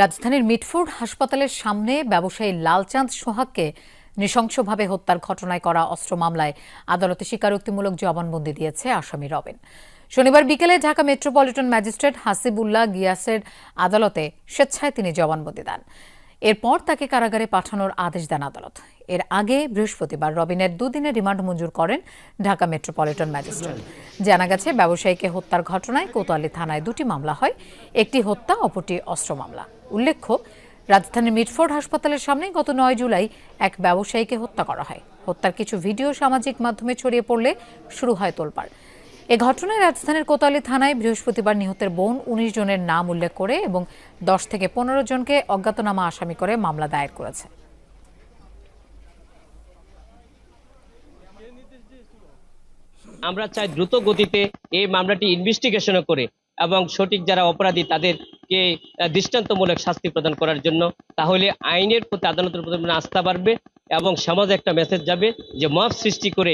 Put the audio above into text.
রাজধানীর মিটফোর্ড হাসপাতালের সামনে ব্যবসায়ী লালচাঁদ সোহাগকে নৃশংসভাবে হত্যার ঘটনায় করা অস্ত্র মামলায় আদালতে স্বীকারোক্তিমূলক জবানবন্দি দিয়েছে আসামি রবেন। শনিবার বিকেলে ঢাকা মেট্রোপলিটন ম্যাজিস্ট্রেট হাসিবুল্লাহ গিয়াসের আদালতে স্বেচ্ছায় তিনি জবানবন্দি দেন। এরপর তাকে কারাগারে পাঠানোর আদেশ দেন আদালত। এর আগে বৃহস্পতিবার রবিনের দুদিনের রিমান্ড মঞ্জুর করেন ঢাকা মেট্রোপলিটন ম্যাজিস্ট্রেট। জানা গেছে, ব্যবসায়ীকে হত্যার ঘটনায় কোতোয়ালি থানায় দুটি মামলা হয়, একটি হত্যা, অপরটি অস্ত্র মামলা। উল্লেখ্য, রাজধানীর মিটফোর্ড হাসপাতালের সামনে গত নয় জুলাই এক ব্যবসায়ীকে হত্যা করা হয়। হত্যার কিছু ভিডিও সামাজিক মাধ্যমে ছড়িয়ে পড়লে শুরু হয় তোলপাড়। এ ঘটনায় রাজধানীর কোতোয়ালি থানায় বৃহস্পতিবার নিহতের বোন উনিশ জনের নাম উল্লেখ করে এবং দশ থেকে পনেরো জনকে অজ্ঞাতনামা আসামি করে মামলা দায়ের করেছে। আমরা চাই দ্রুত গতিতে এই মামলাটি ইনভেস্টিগেশন করে এবং সঠিক যারা অপরাধী তাদেরকে দৃষ্টান্তমূলক শাস্তি প্রদান করার জন্য তাহলে আইনের প্রতি আদালতের প্রতি আস্থা বাড়বে এবং সমাজে একটা মেসেজ যাবে যে মব সৃষ্টি করে